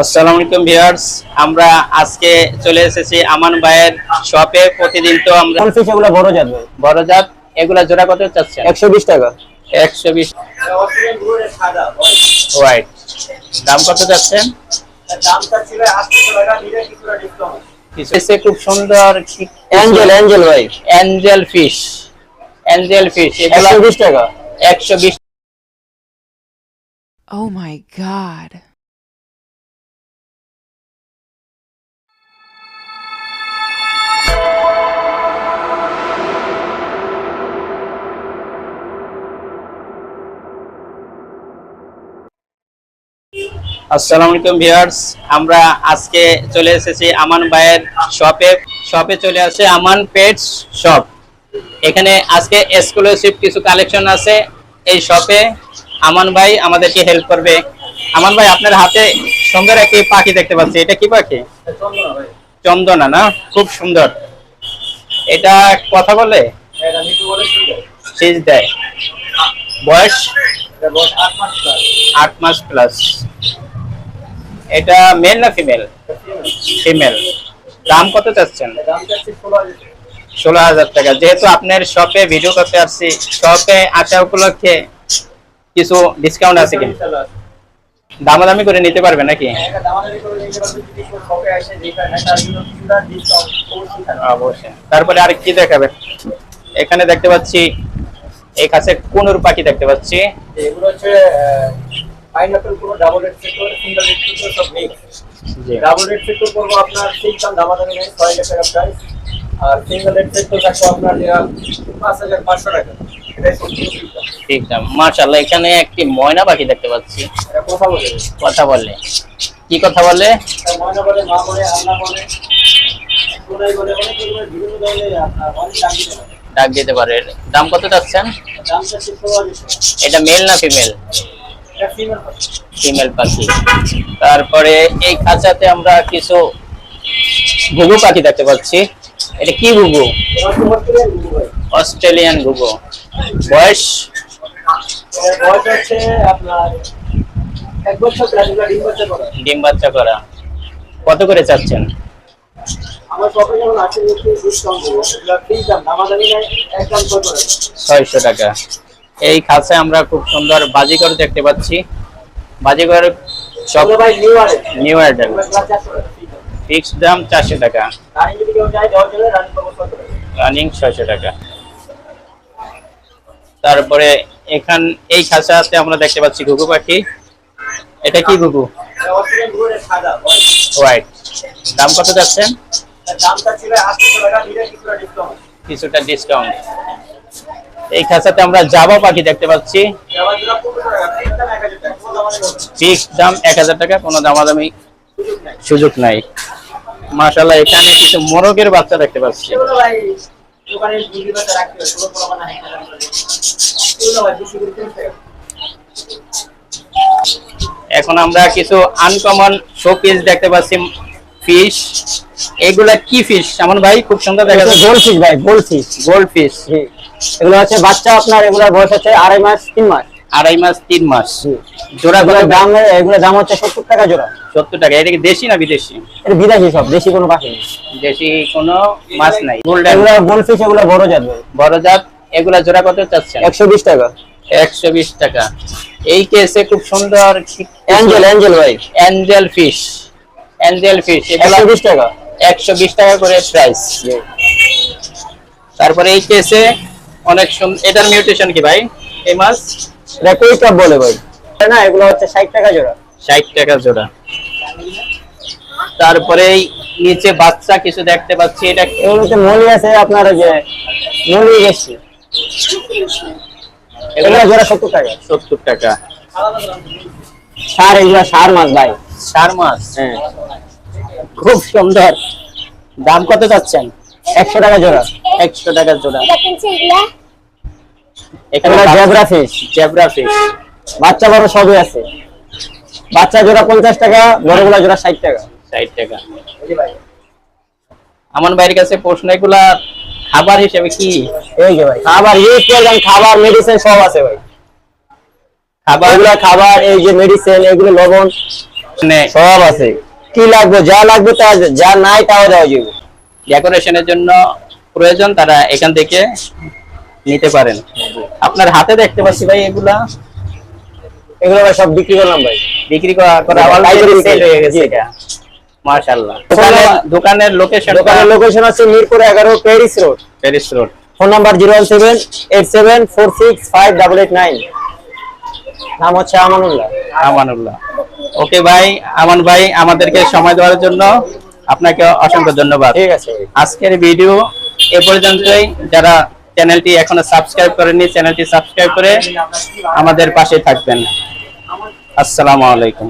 আসসালামু আলাইকুম ভিউয়ার্স আমরা আজকে চলে এসেছি আমান ভাইয়ের শপে। প্রতিদিন তো আমরা কোন ফিশ এগুলো বড় জাত বড় জাত এগুলা জোড়া কত চাচ্ছেন? একশো বিশ টাকা। একশো বিশ। হোয়াইট দাম কত চাচ্ছেন? কিছু এসে খুব সুন্দর অ্যাঞ্জেল অ্যাঞ্জেল ভাই। অ্যাঞ্জেল ফিশ অ্যাঞ্জেল ফিশ এগুলা একশো বিশ টাকা। একশো বিশ Oh my god. আসসালামু আলাইকুম ভিউয়ার্স আমরা আজকে চলে এসেছি আমান ভাইয়ের শপে। শপে চলে আসে আমান পেটস শপ এখানে আজকে এক্সক্লুসিভ কিছু কালেকশন আছে এই শপে আমান ভাই আমাদেরকে হেল্প করবে। আমান ভাই আপনার হাতে সুন্দর একটি পাখি দেখতে পাচ্ছি। এটা কি পাখি? চন্দনা না? খুব সুন্দর। এটা কথা বলে? সিজ দেয়। বয়স? আট মাস প্লাস। এটা মেল না ফিমেল ফিমেল দাম কত চাচ্ছেন? ষোলো হাজার টাকা। যেহেতু আপনার শপে ভিডিও করতে আসছি শপে আসা উপলক্ষে কিছু ডিসকাউন্ট আছে কি দামাদামি করে নিতে পারবে নাকি? অবশ্যই। তারপরে আর কি দেখাবে এখানে দেখতে পাচ্ছি, এই কাছে কোনুর পাখি দেখতে পাচ্ছি? এগুলো হচ্ছে পাইনাপেল পুরো double red sector single red sector সব মিক্স ডাবল রেড সেক্টর করব আপনার সিক্স দাম দামাদামি নেই ছয় হাজার টাকা প্রাইস আর সিঙ্গেল রেড সেক্টর থাকব আপনার পাঁচ হাজার পাঁচশো টাকা। ঠিক দাম মাশাআল্লাহ এখানে একটি ময়না পাখি দেখতে পাচ্ছি। এটা কথা বলে। কথা বলে। কি কথা বলে? ময়না বলে মা বলে আল্লাহ বলে কোনাই বলে অনেক বিভিন্ন ধরনের আপনার অনেক দাম দিতে পারে। ডাক দিতে পারে। দাম কত চাচ্ছেন? দাম এটা মেল না ফিমেল ফিমেল পাখি। তারপরে এই খাঁচাতে আমরা কিছু ঘুঘু পাখি দেখতে পাচ্ছি। এটা কি ঘুঘু? অস্ট্রেলিয়ান ঘুঘু। বয়স? ডিম বাচ্চা করা। কত করে চাচ্ছেন? ছয়শো টাকা। এই খাঁচায় আমরা খুব সুন্দর বাজিকর দেখতে পাচ্ছি। বাজিকর সব নিউ আরে নিউ অ্যাডাল free দাম। চারশো টাকা। রানিং ছয়শো টাকা। তারপরে এখান এই খাঁচাতে আমরা দেখতে পাচ্ছি ঘুঘু পাখি। এটা কি ঘুঘু? হোয়াইট দাম কত যাচ্ছেন দামটা ছিল আটশো টাকা ডিসকাউন্ট কিছুটা ডিসকাউন্ট এই খাঁচাতে আমরা জাবা পাখি দেখতে পাচ্ছি। ফ্রি দাম এক হাজার টাকা, কোনো দামাদামি সুযোগ নাই। মাশাল্লাহ এখানে কিছু মোরগের বাচ্চা দেখতে পাচ্ছি। এখন আমরা কিছু আনকমন শো পিস দেখতে পাচ্ছি ফিশ এগুলা কি ফিশ এমন ভাই খুব সুন্দর দেখা যাচ্ছে গোল্ড ফিশ ভাই গোল্ড ফিশ গোল্ড ফিশ এগুলো হচ্ছে বাচ্চা আপনার এগুলোর বয়স হচ্ছে আড়াই মাস তিন মাস। আড়াই মাস তিন মাস। জোড়া কত? দাম এগুলোর দাম হচ্ছে সত্তর টাকা জোড়া। সত্তর টাকা। এটা কি দেশি না বিদেশি? এটা বিদেশি সব দেশি কোনো পাখি নেই। দেশি কোনো মাছ নাই। এগুলো গোল্ড ফিশ এগুলো বড় জাত বড় জাত এগুলা জোড়া কত চাচ্ছেন? একশো বিশ টাকা। একশো বিশ টাকা। এই কেসে খুব সুন্দর অ্যাঞ্জেল অ্যাঞ্জেল ভাই। অ্যাঞ্জেল ফিশ অ্যাঞ্জেল ফিশ একশো বিশ টাকা। একশো বিশ টাকা করে প্রাইস তারপরে এই কেসে অনেক এটার মিউটেশন কি ভাই? এই মাছ? কাপ বলে ভাই। না এগুলো হচ্ছে ষাট টাকা জোড়া। ষাট টাকা জোড়া। তারপরে এই নিচে বাচ্চা কিছু দেখতে পাচ্ছি এটা এগুলো হচ্ছে মলি আছে আপনার ওই যে মলি গেছি এগুলো জোড়া সত্তর টাকা। সত্তর টাকা। সার এগুলো সার মাছ ভাই। চার মাস হ্যাঁ। খুব সুন্দর। দাম কত যাচ্ছেন একশো টাকা জোড়া। একশো টাকা জোড়া। এখানে এগুলো জেব্রা ফিশ। Zebra fish. বাচ্চা বড় সবই আছে। বাচ্চা জোড়া পঞ্চাশ টাকা বড়গুলা জোড়া ষাট টাকা। ষাট টাকা। আমার বাইরের কাছে প্রশ্ন এগুলা খাবার হিসেবে কি? এই যে ভাই। খাবার ইউজ খাবার মেডিসিন সব আছে ভাই। খাবার? খাবার এই যে মেডিসিন এগুলো লবণ মানে সব আছে। কি লাগবে যা লাগবে তা যা নাই তাও দেওয়া যাবে। ডেকোরেশনের জন্য প্রয়োজন তারা এখান থেকে নিতে পারেন। আপনার হাতে দেখতে পাচ্ছি ভাই এগুলা। এগুলো ভাই সব বিক্রি করলাম ভাই। বিক্রি করা করা অলরেডি সেল হয়ে গেছে এটা। মাশাআল্লাহ। দোকানের দোকানের লোকেশন দোকানের লোকেশন আছে মিরপুর এগারো Paris road. Paris road. Phone number zero one seven eight seven four six five double eight nine. নাম হচ্ছে আমানুল্লাহ। আমানুল্লাহ। ওকে ভাই আমান ভাই আমাদেরকে সময় দেওয়ার জন্য আপনাকে অসংখ্য ধন্যবাদ। ঠিক আছে। আজকের ভিডিও এ পর্যন্তই। যারা চ্যানেলটি এখনও সাবস্ক্রাইব করেনি চ্যানেলটি সাবস্ক্রাইব করে আমাদের পাশে থাকবেন। আসসালামু আলাইকুম।